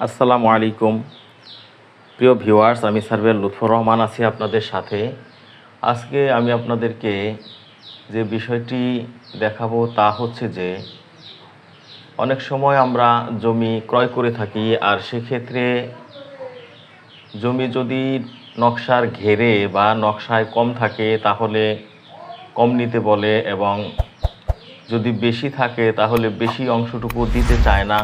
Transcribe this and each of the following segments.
আসসালামু আলাইকুম। প্রিয় ভিউয়ার্স, আমি সার্ভেয়ার লুৎফর রহমান আছি আপনাদের সাথে। আজকে আমি আপনাদেরকে যে বিষয়টি দেখাবো তা হচ্ছে যে, অনেক সময় আমরা জমি ক্রয় করে থাকি আর সেক্ষেত্রে জমি যদি নকশার ঘেরে বা নকশায় কম থাকে তাহলে কম নিতে বলে এবং যদি বেশি থাকে তাহলে বেশি অংশটুকু দিতে চায় না।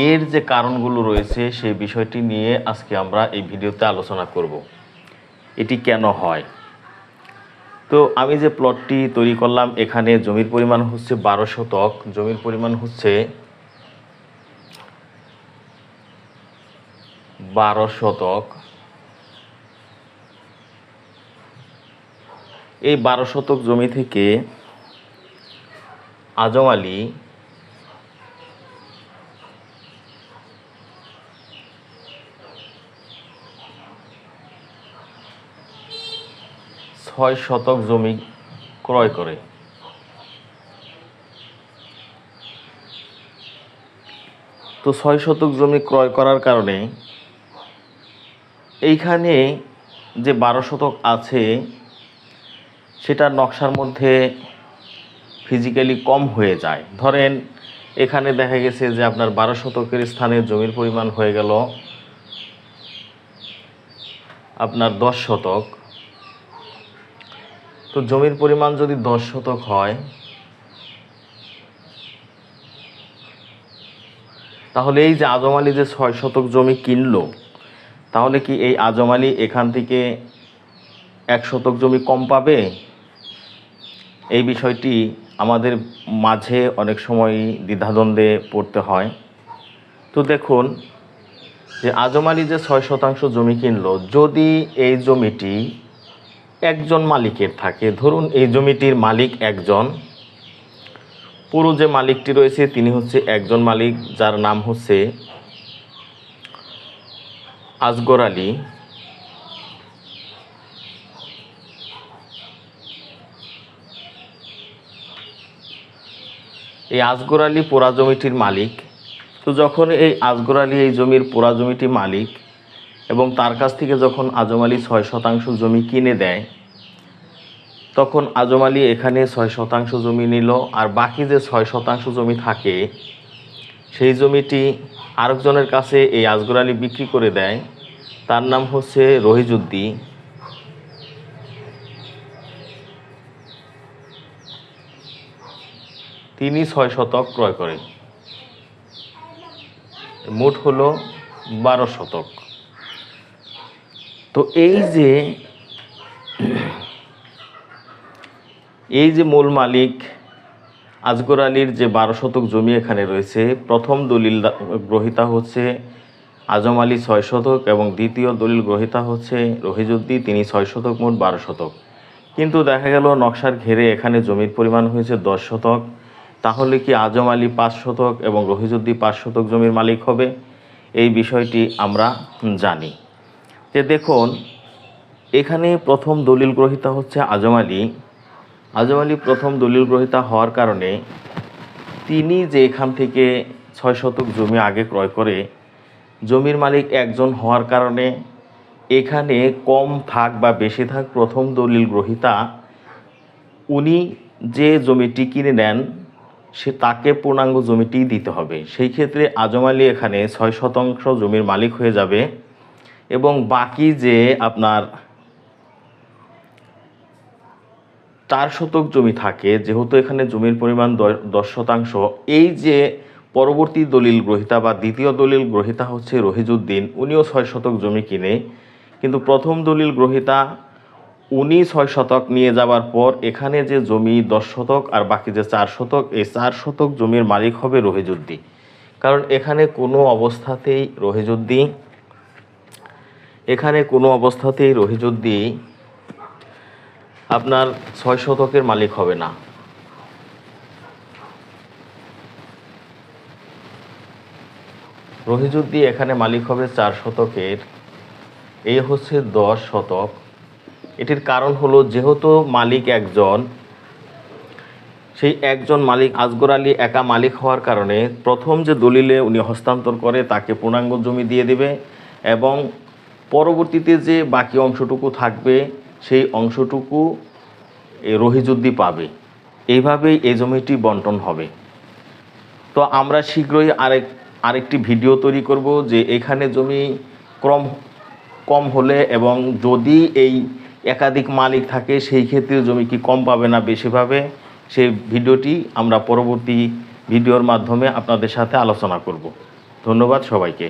এর যে কারণগুলো রয়েছে সেই বিষয়টি নিয়ে আজকে আমরা এই ভিডিওতে আলোচনা করব। এটি কেন হয়? তো আমি যে প্লটটি তৈরি করলাম, এখানে জমির পরিমাণ হচ্ছে বারো শতক জমির পরিমাণ হচ্ছে বারো শতক এই বারো শতক জমি থেকে আজম আলী ছয় শতক জমি ক্রয় করে। তো ছয় শতক জমি ক্রয় করার কারণে এইখানে যে বারো শতক আছে, সেটা নকশার মধ্যে ফিজিক্যালি কম হয়ে যায়। ধরেন, এখানে দেখা গেছে যে আপনার বারো শতকের স্থানে জমির পরিমাণ হয়ে গেল আপনার দশ শতক। তো জমির পরিমাণ যদি দশ শতক হয়, তাহলে এই যে আজম আলী যে ছয় শতক জমি কিনলো, তাহলে কি এই আজম আলী এখান থেকে এক শতক জমি কম পাবে? এই বিষয়টি আমাদের মাঝে অনেক সময় দ্বিধাদ্বন্দ্বে পড়তে হয়। তো দেখুন, যে আজম আলী যে ছয় শতাংশ জমি কিনলো, যদি এই জমিটি একজন মালিকের থাকে। ধরুন এই জমিটির মালিক একজন। পুরো যে মালিকটি রয়েছে তিনি হচ্ছে একজন মালিক, যার নাম হচ্ছে আজগর আলী। এই আজগর আলী পোড়া জমিটির মালিক। তো যখন এই আজগর আলী এই জমির পোড়া জমিটি মালিক এবং তার কাছ থেকে যখন আজম আলী ছয় শতাংশ জমি কিনে দেয় তখন আজম আলী এখানে ছয় শতাংশ জমি নিল আর বাকি যে ছয় শতাংশ জমি থাকে, সেই জমিটি আরেকজনের কাছে এই আজগর আলী বিক্রি করে দেয়। তার নাম হচ্ছে রহিজুদ্দি তিনি ছয় শতক ক্রয় করেন। মোট হলো বারো শতক। তো এই যে এই যে মূল মালিক আজগর আলীর যে বারো শতক জমি এখানে রয়েছে, প্রথম দলিল গ্রহীতা হচ্ছে আজম আলী ছয় শতক এবং দ্বিতীয় দলিল গ্রহীতা হচ্ছে রহিজুদ্দি তিনি ছয় শতক, মোট বারো শতক। কিন্তু দেখা গেল নকশার ঘেরে এখানে জমির পরিমাণ হয়েছে দশ শতক। তাহলে কি আজম আলী পাঁচ শতক এবং রহিজুদ্দি পাঁচ শতক জমির মালিক হবে? এই বিষয়টি আমরা জানি। যে দেখুন, এখানে প্রথম দলিল গ্রহীতা হচ্ছে আজম আলী। আজম আলী প্রথম দলিল গ্রহীতা হওয়ার কারণে তিনি যে এখান থেকে ছয় শতক জমি আগে ক্রয় করে জমির মালিক একজন হওয়ার কারণে এখানে কম থাক বা বেশি থাক প্রথম দলিল গ্রহীতা, উনি যে জমিটি কিনে নেন, সে তাকে পূর্ণাঙ্গ জমিটি দিতে হবে। সেই ক্ষেত্রে আজম আলী এখানে ছয় শতাংশ জমির মালিক হয়ে যাবে এবং বাকি যে আপনার চার শতক জমি থাকে, যেহেতু এখানে জমির পরিমাণ দশ শতাংশ। এই যে পরবর্তী দলিল গ্রহীতা বা দ্বিতীয় দলিল গ্রহীতা হচ্ছে রহিজুদ্দিন, উনিও ছয় শতক জমি কিনে। কিন্তু প্রথম দলিল গ্রহীতা, উনি ছয় শতক নিয়ে যাওয়ার পর এখানে যে জমি দশ শতক আর বাকি যে চার শতক, এই চার শতক জমির মালিক হবে রহিজুদ্দি কারণ এখানে কোনো অবস্থাতেই রহিজুদ্দি এখানে কোনো অবস্থাতেই রহিজুদ্দি আপনার ছয় শতকের মালিক হবে না। রহিজুদ্দি এখানে মালিক হবে চার শতকের। এই হচ্ছে দশ শতক। এটির কারণ হলো যেহেতু মালিক একজন, সেই একজন মালিক আজগর আলী একা মালিক হওয়ার কারণে প্রথম যে দলিলে উনি হস্তান্তর করে তাকে পূর্ণাঙ্গ জমি দিয়ে দিবে এবং পরবর্তীতে যে বাকি অংশটুকু থাকবে সেই অংশটুকু রহিজুদ্দি পাবে। এইভাবেই এই জমিটি বন্টন হবে। তো আমরা শীঘ্রই আরেক, আরেকটি ভিডিও তৈরি করব যে এখানে জমি ক্রম, কম হলে এবং যদি এই একাধিক মালিক থাকে সেই ক্ষেত্রে জমি কি কম পাবে না বেশি পাবে সেই ভিডিওটি আমরা পরবর্তী ভিডিওর মাধ্যমে আপনাদের সাথে আলোচনা করব। ধন্যবাদ সবাইকে।